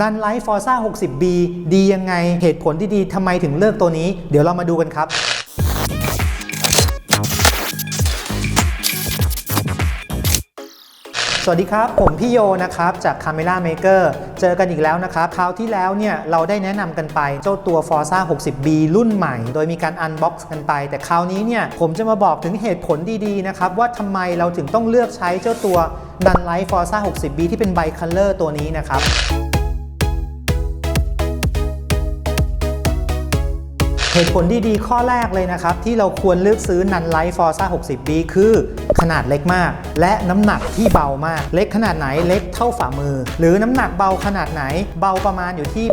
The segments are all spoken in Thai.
นันไลฟ์ฟอร์ซ่า 60B ดียังไง เหตุผลที่ดีทำไมถึงเลือกตัวนี้ เดี๋ยวเรามาดูกันครับสวัสดีครับ ผมพี่โยนะครับ จาก Camera Maker เจอกันอีกแล้วนะครับคราวที่แล้วเนี่ยเราได้แนะนำกันไปเจ้าตัว Forza 60B รุ่นใหม่ โดยมีการ Unbox กันไป แต่คราวนี้เนี่ยผมจะมาบอกถึงเหตุผลดีๆนะครับ ว่าทำไมเราถึงต้องเลือกใช้เจ้าตัว Nun Light Forza 60B ที่เป็น Bi Color ตัวนี้นะครับ เหตุผลที่ดีข้อแรกเลยนะครับ ที่เราควรเลือกซื้อนันไลท์ฟอร์ซ่า 60B คือขนาดเล็กมาก และน้ำหนักที่เบามาก เล็กขนาดไหนเล็กเท่าฝ่ามือ หรือน้ำหนักเบาขนาดไหนเบาประมาณอยู่ที่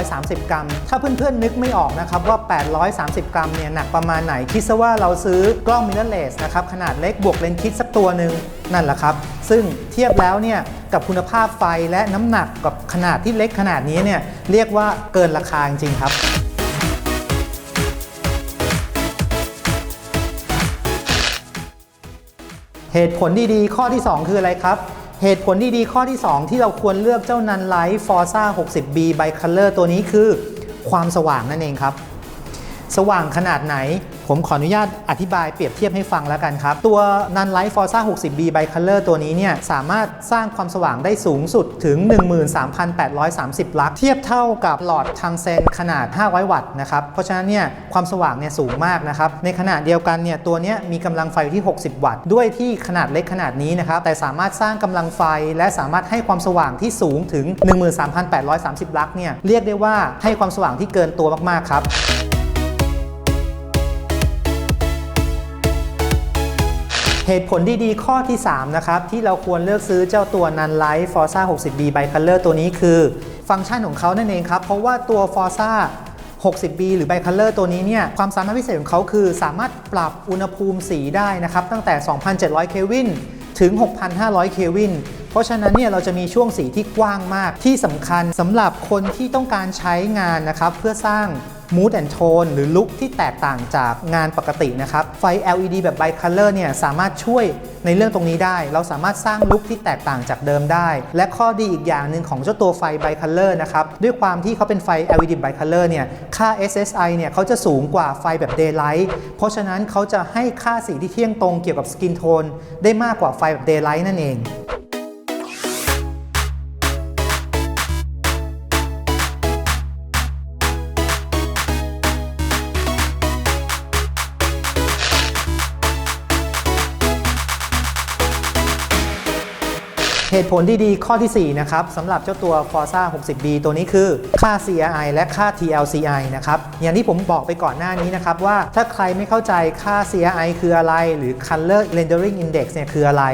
830 กรัม ถ้าเพื่อนๆนึกไม่ออกนะครับว่า 830 กรัมเนี่ยหนักประมาณไหนคิดซะว่าเราซื้อกล้องมิเรอร์เลสนะครับขนาดเล็กบวกเลนส์คิดสักตัวหนึ่งนั่นแหละครับ ซึ่งเทียบแล้วเนี่ยกับคุณภาพไฟและน้ำหนักกับขนาดที่เล็กขนาดนี้เนี่ยเรียกว่าเกินราคาจริงๆครับ เหตุผลดีๆ ข้อที่ 2 คืออะไรครับ เหตุผลดีๆ ข้อที่ 2 ที่เราควรเลือกเจ้านันไลท์ฟอร์ซ่า 60B ไบคัลเลอร์ตัวนี้คือ ความสว่างนั่นเองครับ สว่างขนาดไหน ผมขออนุญาตอธิบายเปรียบเทียบให้ฟังแล้วกันครับ ตัว Nun Light Forza 60B by Color ตัวนี้เนี่ยสามารถสร้างความสว่างได้สูงสุดถึง 13,830 ลัก เทียบเท่ากับหลอดทางเซนขนาด 500 วัตต์นะครับ เพราะฉะนั้นเนี่ยความสว่างเนี่ยสูงมากนะครับ ในขณะเดียวกันเนี่ยตัวนี้มีกำลังไฟอยู่ที่ 60 วัตต์ ด้วยที่ขนาดเล็กขนาดนี้นะครับแต่สามารถสร้างกำลังไฟและสามารถให้ความสว่างที่สูงถึง 13,830 ลักเนี่ยเรียกได้ว่าให้ความสว่างที่เกินตัวมากๆครับ เหตุผลดีๆข้อที่ 3 นะครับ ที่เราควรเลือกซื้อเจ้าตัว Nun Light Forza 60B by Color ตัวนี้คือฟังก์ชันของเขานั่นเองครับ เพราะว่าตัว Forza 60B หรือ By Color ตัวนี้เนี่ยความสามารถพิเศษของเขาคือสามารถปรับอุณหภูมิสีได้นะครับ ตั้งแต่ 2,700 เควินถึง 6,500 เควินเพราะฉะนั้นเนี่ยเราจะมีช่วงสีที่กว้างมากที่สำคัญสำหรับคนที่ต้องการใช้งานนะครับเพื่อสร้าง mood and tone หรือลุคที่แตกต่างจากงานปกตินะครับ ไฟ LED แบบ bicolor เนี่ยสามารถช่วยในเรื่องตรงนี้ได้ เราสามารถสร้างลุคที่แตกต่างจากเดิมได้ และข้อดีอีกอย่างหนึ่งของเจ้าตัวไฟ bicolor นะครับ ด้วยความที่เขาเป็นไฟ LED bicolor เนี่ย ค่า SSI เนี่ยเขาจะสูงกว่าไฟแบบ daylight เพราะฉะนั้นเขาจะให้ค่าสีที่เที่ยงตรงเกี่ยวกับ skin tone ได้มากกว่าไฟแบบ daylight นั่นเอง เหตุผลที่ดีข้อที่ 4 นะครับสำหรับเจ้าตัว Forza 60B ตัวนี้คือค่า CRI และค่า TLCI นะครับ อย่างที่ผมบอกไปก่อนหน้านี้นะครับ ว่าถ้าใครไม่เข้าใจค่า CRI คืออะไร หรือ Color Rendering Index เนี่ยคืออะไร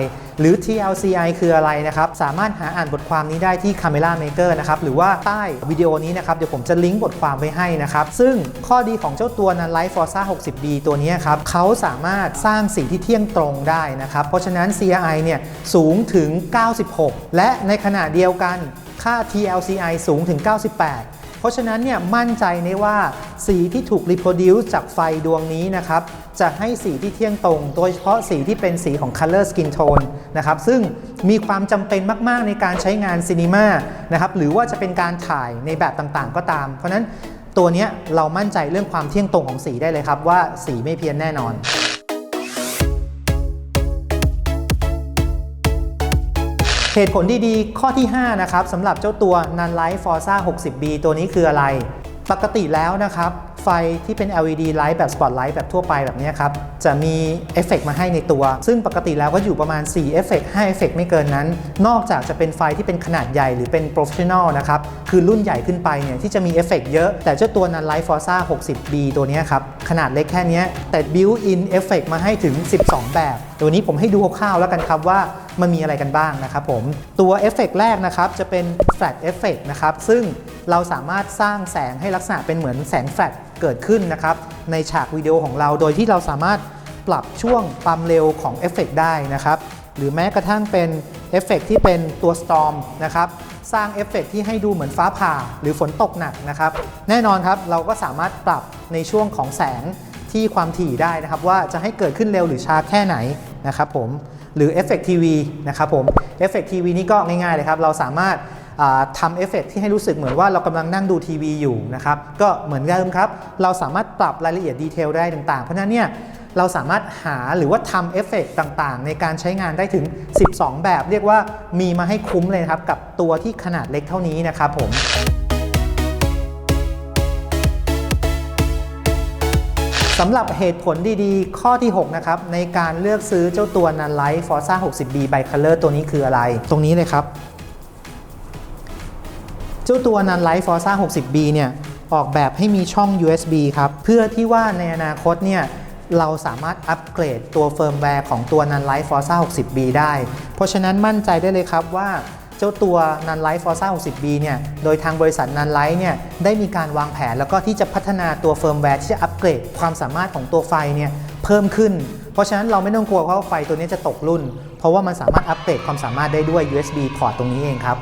หรือ TLCI คืออะไรนะครับ สามารถหาอ่านบทความนี้ได้ที่ Camera Maker นะครับ หรือว่าใต้วิดีโอนี้นะครับ เดี๋ยวผมจะลิงก์บทความไว้ให้นะครับ ซึ่งข้อดีของเจ้าตัว Nun Light Forza 60B ตัวนี้ครับเขาสามารถสร้างสีที่เที่ยงตรงได้นะครับ เพราะฉะนั้น CRI เนี่ยสูงถึง 96 และในขณะเดียวกันค่า TLCI สูงถึง 98 ราะฉะนั้นเนี่ยมั่นใจในว่าสีที่ถูก reproduce จากไฟดวงนี้นะครับจะให้สีที่เที่ยงตรง โดยเฉพาะสีที่เป็นสีของ color skin tone นะครับซึ่งมีความจำเป็นมาก ๆ ในการใช้งานซีนีมานะครับหรือว่าจะเป็นการถ่ายในแบบต่างๆ ก็ตาม เพราะฉะนั้นตัวเนี้ยเรามั่นใจเรื่องความเที่ยงตรงของสีได้เลยครับว่าสีไม่เพี้ยนแน่นอน เหตุผลดีๆ ข้อที่ 5 นะครับสำหรับเจ้าตัว Nun Light Forza 60B ตัวนี้คืออะไร ปกติแล้วนะครับ ไฟที่เป็น LED light แบบ Spotlight แบบทั่วไปแบบนี้ครับ จะมีเอฟเฟกมาให้ในตัว ซึ่งปกติแล้วก็อยู่ประมาณ4เอฟเฟก5เอฟเฟกไม่เกินนั้น นอกจากจะเป็นไฟที่เป็นขนาดใหญ่หรือเป็น Professional นะครับ คือรุ่นใหญ่ขึ้นไปเนี่ยที่จะมีเอฟเฟกเยอะ แต่เจ้าตัว Nun Light Forza 60B ตัวนี้ครับ ขนาดเล็กแค่นี้แต่ built in เอฟเฟกมาให้ถึง 12 แบบ ตัวนี้ผมให้ดูคร่าวๆแล้วกันครับว่า มันมีอะไรกันบ้างนะครับผม ตัวเอฟเฟกแรกนะครับจะเป็น Flat Effect นะครับซึ่งเราสามารถสร้างแสงให้ลักษณะเป็นเหมือนแสงแฟลตเกิดขึ้นนะครับในฉากวิดีโอของเราโดยที่เราสามารถปรับช่วงความเร็วของเอฟเฟกได้นะครับหรือแม้กระทั่งเป็นเอฟเฟกที่เป็นตัว Storm นะครับสร้างเอฟเฟกที่ให้ดูเหมือนฟ้าผ่าหรือฝนตกหนักนะครับแน่นอนครับเราก็สามารถปรับในช่วงของแสงที่ความถี่ได้นะครับ ว่าจะให้เกิดขึ้นเร็วหรือช้าแค่ไหนนะครับผม หรือ Effect TV นะครับผม Effect TV นี่ก็ง่ายๆเลยครับ เราสามารถทำเอฟเฟกต์ที่ให้รู้สึกเหมือนว่าเรากำลังนั่งดูทีวีอยู่นะครับ ก็เหมือนเดิมครับ เราสามารถปรับรายละเอียดดีเทลได้ต่างๆ เพราะนั้นเนี่ยเราสามารถหาหรือว่าทำเอฟเฟกต์ต่างๆ ในการใช้งานได้ถึง 12 แบบ เรียกว่ามีมาให้คุ้มเลยครับ กับตัวที่ขนาดเล็กเท่านี้นะครับผม สำหรับเหตุผลดีๆ ข้อที่ 6 นะครับ ในการเลือกซื้อเจ้าตัว n a n l i g h t Forza 60B Bicolor ตัวนี้คืออะไร ตรงนี้เลยครับ เจ้าตัว n a n l i g h t Forza 60B เนี่ย ออกแบบให้มีช่อง USB ครับ เพื่อที่ว่าในอนาคตเนี่ย เราสามารถอัปเกรดตัวเฟิร์มแวร์ของตัว n a n l i g h t Forza 60B ได้ เพราะฉะนั้นมั่นใจได้เลยครับว่า เจ้าตัวนันไลท์ฟอร์ซ่า 60B เนี่ย โดยทางบริษัทนันไลฟ์เนี่ยได้มีการวางแผนแล้วก็ที่จะพัฒนาตัวเฟิร์มแวร์ที่จะอัปเกรดความสามารถของตัวไฟเนี่ยเพิ่มขึ้น เพราะฉะนั้นเราไม่ต้องกลัวว่าไฟตัวนี้จะตกรุ่น เพราะว่ามันสามารถอัปเกรดความสามารถได้ด้วย USB พอร์ตตรงนี้เองครับ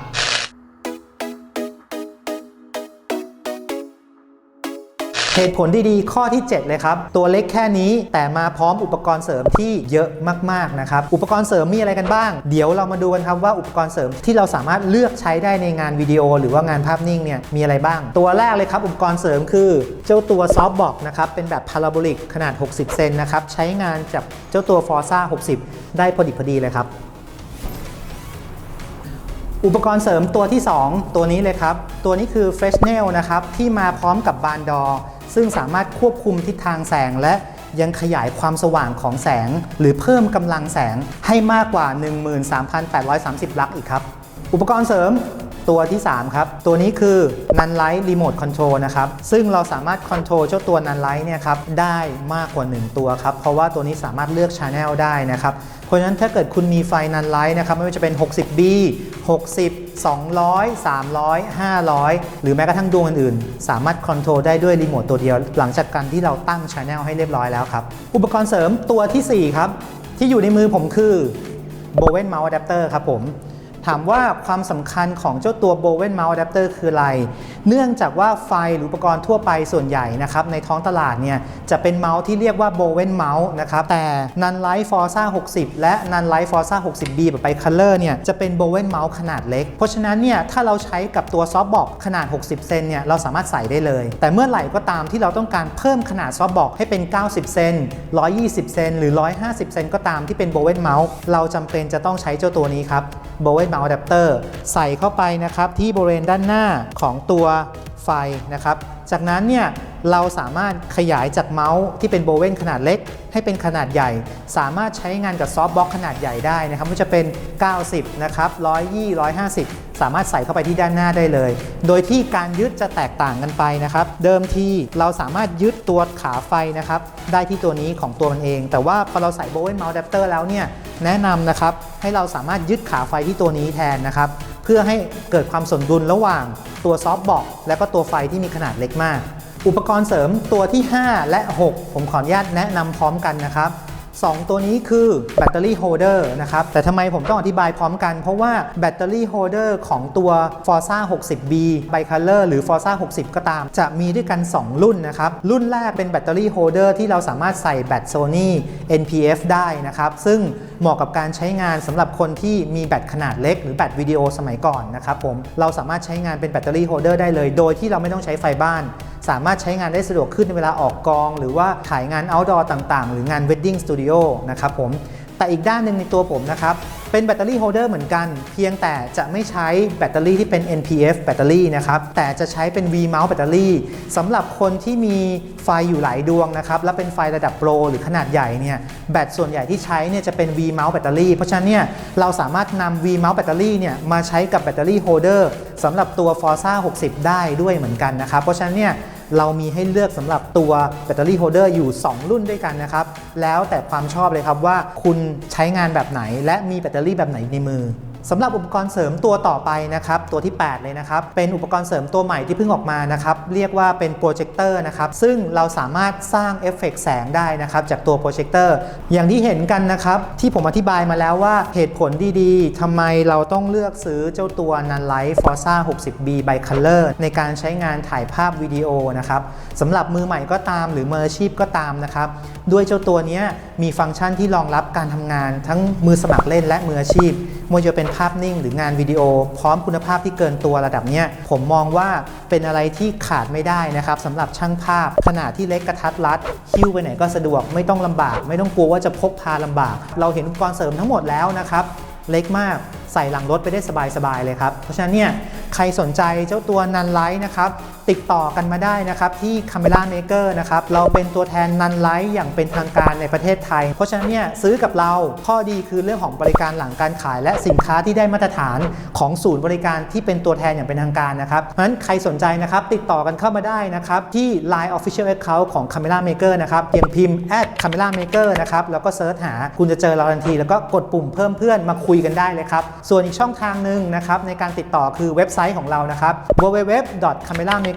เหตุผลดีๆ ข้อที่ 7 เลยครับ ตัวเล็กแค่นี้แต่มาพร้อมอุปกรณ์เสริมที่เยอะมากๆนะครับ อุปกรณ์เสริมมีอะไรกันบ้าง เดี๋ยวเรามาดูกันครับว่าอุปกรณ์เสริมที่เราสามารถเลือกใช้ได้ในงานวิดีโอ หรือว่างานภาพนิ่งเนี่ยมีอะไรบ้าง ตัวแรกเลยครับอุปกรณ์เสริมคือ เจ้าตัวซอฟบ็อกนะครับเป็นแบบพาราโบลิกขนาด 60 เซนนะครับใช้งานกับเจ้าตัว Forza 60 ได้พอดิบพอดีเลยครับ อุปกรณ์เสริมตัวที่ 2 ตัวนี้เลยครับ ตัวนี้คือ Fresnel นะครับที่มาพร้อมกับบานดอ ซึ่งสามารถควบคุมทิศทางแสงและยังขยายความสว่างของแสง หรือเพิ่มกำลังแสงให้มากกว่า 13,830 ลักอีกครับ อุปกรณ์เสริม ตัวที่ 3 ครับ ตัวนี้คือ Nan Light Remote Control นะครับ ซึ่งเราสามารถคอนโทรลเจ้าตัว Nan Light เนี่ยครับได้มากกว่า 1 ตัวครับ เพราะว่าตัวนี้สามารถเลือก Channel ได้นะครับ เพราะฉะนั้นถ้าเกิดคุณมีไฟ Nan Light นะครับ ไม่ว่าจะเป็น 60B 60 200 300 500 หรือแม้กระทั่งดวงอื่นๆ สามารถคอนโทรลได้ด้วยรีโมทตัวเดียว หลังจากการที่เราตั้ง Channel ให้เรียบร้อยแล้วครับ อุปกรณ์เสริมตัวทีสี่ 4 ครับ ที่อยู่ในมือผมคือ Bowen Mouse Adapter ครับผม ถามว่าความสำคัญของเจ้าตัว Bowen Mouse Adapter คืออะไร เนื่องจากว่าไฟหรืออุปกรณ์ทั่วไปส่วนใหญ่นะครับในท้องตลาดเนี่ยจะเป็นเมาส์ที่เรียกว่า Bowen Mouse นะครับแต่ Nanlite Forza 60 และ Nanlite Forza 60B แบบไป Color เนี่ยจะเป็น Bowen Mouse ขนาดเล็ก เพราะฉะนั้นเนี่ยถ้าเราใช้กับตัวซอฟต์บอกขนาด 60 เซนเนี่ยเราสามารถใส่ได้เลย แต่เมื่อไหร่ก็ตามที่เราต้องการเพิ่มขนาดซอฟต์บอกให้เป็น 90 เซน120 เซนหรือ 150 เซนก็ตามที่เป็น Bowen Mouse เราจำเป็นจะต้องใช้เจ้าตัวนี้ครับ Bowen Mouse Adapter ใส่เข้าไปนะครับที่บริเวณด้านหน้าของตัว ไฟนะครับจากนั้นเนี่ยเราสามารถขยายจากเมาส์ที่เป็นโบเวนขนาดเล็ก ให้เป็นขนาดใหญ่ สามารถใช้งานกับซอฟต์บ็อกขนาดใหญ่ได้นะครับไม่ว่าจะเป็น 90 นะครับ 120 150 สามารถใส่เข้าไปที่ด้านหน้าได้เลย โดยที่การยึดจะแตกต่างกันไปนะครับ เดิมทีเราสามารถยึดตัวขาไฟนะครับ ได้ที่ตัวนี้ของตัวมันเอง แต่ว่าพอเราใส่โบเวนเมาส์อะแดปเตอร์แล้วเนี่ยแนะนำนะครับให้เราสามารถยึดขาไฟที่ตัวนี้แทนนะครับ เพื่อให้เกิดความสมดุลระหว่างตัวซอฟต์บอกและก็ตัวไฟที่มีขนาดเล็กมาก อุปกรณ์เสริมตัวที่ 5 และ 6 ผมขออนุญาตแนะนำพร้อมกันนะครับ 2 ตัวนี้คือแบตเตอรี่โฮเดอร์นะครับ แต่ทำไมผมต้องอธิบายพร้อมกัน เพราะว่าแบตเตอรี่โฮเดอร์ของตัว Forza 60B Bicolor หรือ Forza 60 ก็ตาม จะมีด้วยกัน 2 รุ่นนะครับ รุ่นแรกเป็นแบตเตอรี่โฮเดอร์ที่เราสามารถใส่แบต Sony NPF ได้นะครับ ซึ่งเหมาะกับการใช้งานสำหรับคนที่มีแบตขนาดเล็ก หรือแบตวิดีโอสมัยก่อนนะครับผมเราสามารถใช้งานเป็นแบตเตอรี่โฮเดอร์ได้เลย โดยที่เราไม่ต้องใช้ไฟบ้าน สามารถใช้งานได้สะดวกขึ้นในเวลาออกกอง หรือว่าถ่ายงาน outdoor ต่างๆ หรืองาน wedding studio นะครับผมแต่อีกด้านหนึ่งในตัวผมนะครับเป็นแบตเตอรี่โฮเดอร์เหมือนกัน เพียงแต่จะไม่ใช้แบตเตอรี่ที่เป็น NPF แบตเตอรี่นะครับแต่จะใช้เป็น V mount แบตเตอรี่สำหรับคนที่มีไฟอยู่หลายดวงนะครับและเป็นไฟระดับโปรหรือขนาดใหญ่เนี่ยแบตส่วนใหญ่ที่ใช้เนี่ยจะเป็น V mount แบตเตอรี่เพราะฉะนั้นเนี่ยเราสามารถนำ V mount แบตเตอรี่เนี่ยมาใช้กับแบตเตอรี่โฮเดอร์สำหรับตัว Forza 60 ได้ด้วยเหมือนกันนะครับเพราะฉะนั้นเนี่ย เรามีให้เลือกสำหรับตัวแบตเตอรี่โฮเดอร์อยู่ 2 รุ่นด้วยกันนะครับ แล้วแต่ความชอบเลยครับว่าคุณใช้งานแบบไหนและมีแบตเตอรี่แบบไหนในมือ สำหรับอุปกรณ์เสริมตัวต่อไปนะครับตัวที่ 8 เลยนะครับ เป็นอุปกรณ์เสริมตัวใหม่ที่เพิ่งออกมานะครับเรียกว่าเป็นโปรเจคเตอร์นะครับซึ่งเราสามารถสร้างเอฟเฟกต์แสงได้นะครับจากตัวโปรเจคเตอร์อย่างที่เห็นกันนะครับที่ผมอธิบายมาแล้วว่าเหตุผลดีๆทำไมเราต้องเลือกซื้อเจ้าตัว Nanlite Forza 60B Bicolor ในการใช้งานถ่ายภาพวิดีโอนะครับสำหรับมือใหม่ก็ตามหรือมืออาชีพก็ตามนะครับด้วยเจ้าตัวนี้มีฟังก์ชันที่รองรับการทำงานทั้งมือสมัครเล่นและมืออาชีพไม่ว่าจะเป็นภาพนิ่ง หรืองานวิดีโอ พร้อมคุณภาพที่เกินตัวระดับเนี้ยผมมองว่าเป็นอะไรที่ขาดไม่ได้นะครับสำหรับช่างภาพ ขนาดที่เล็กกระทัดรัดคิ้วไปไหนก็สะดวกไม่ต้องลำบาก ไม่ต้องกลัวว่าจะพกพาลำบาก เราเห็นอุปกรณ์เสริมทั้งหมดแล้วนะครับเล็กมากใส่หลังรถไปได้สบายๆเลยครับ เพราะฉะนั้นเนี่ยใครสนใจเจ้าตัวนันไลท์นะครับ ติดต่อกันมาได้นะครับที่ Camera Maker นะครับเราเป็นตัวแทนนันไลท์อย่างเป็นทางการในประเทศไทย เพราะฉะนั้นเนี่ยซื้อกับเราข้อดีคือเรื่องของบริการหลังการขาย และสินค้าที่ได้มาตรฐานของศูนย์บริการที่เป็นตัวแทนอย่างเป็นทางการนะครับเพราะฉะนั้นใครสนใจนะครับติดต่อกันเข้ามาได้นะครับที่ Line Official Account ของ Camera Maker นะครับเพียงพิมพ์ @camera maker นะครับแล้วก็เซิร์ชหาคุณจะเจอเราทันที แล้วก็กดปุ่มเพิ่มเพื่อนมาคุยกันได้เลยครับส่วนอีกช่องทางหนึ่งนะครับในการติดต่อคือเว็บไซต์ของเรานะครับ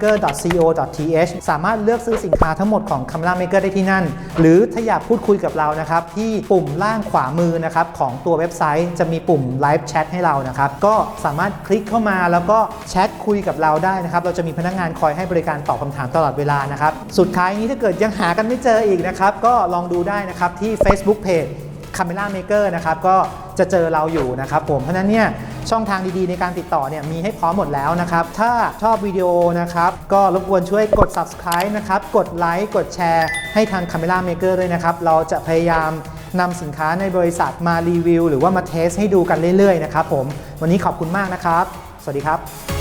www.cameramaker.co.th สามารถเลือกซื้อสินค้าทั้งหมดของ Camera Maker ได้ที่นั่น หรือถ้าอยากพูดคุยกับเรานะครับ ที่ปุ่มล่างขวามือนะครับของตัวเว็บไซต์จะมีปุ่ม Live Chat ให้เรานะครับ ก็สามารถคลิกเข้ามาแล้วก็แชทคุยกับเราได้นะครับ เราจะมีพนักงานคอยให้บริการตอบคำถามตลอดเวลานะครับ สุดท้ายนี้ถ้าเกิดยังหากันไม่เจออีกนะครับ ก็ลองดูได้นะครับที่ Facebook Page Camera Maker นะครับก็จะเจอเราอยู่นะครับผมเพราะนั้นเนี่ยช่องทางดีๆในการติดต่อเนี่ยมีให้พร้อมหมดแล้วนะครับ ถ้าชอบวิดีโอนะครับ ก็รบกวนช่วยกด subscribe นะครับ กดไลค์กดแชร์ให้ทาง Camera Maker ด้วยนะครับ เราจะพยายามนำสินค้าในบริษัทมารีวิว หรือว่ามาเทสให้ดูกันเรื่อยๆนะครับผมวันนี้ขอบคุณมากนะครับ สวัสดีครับ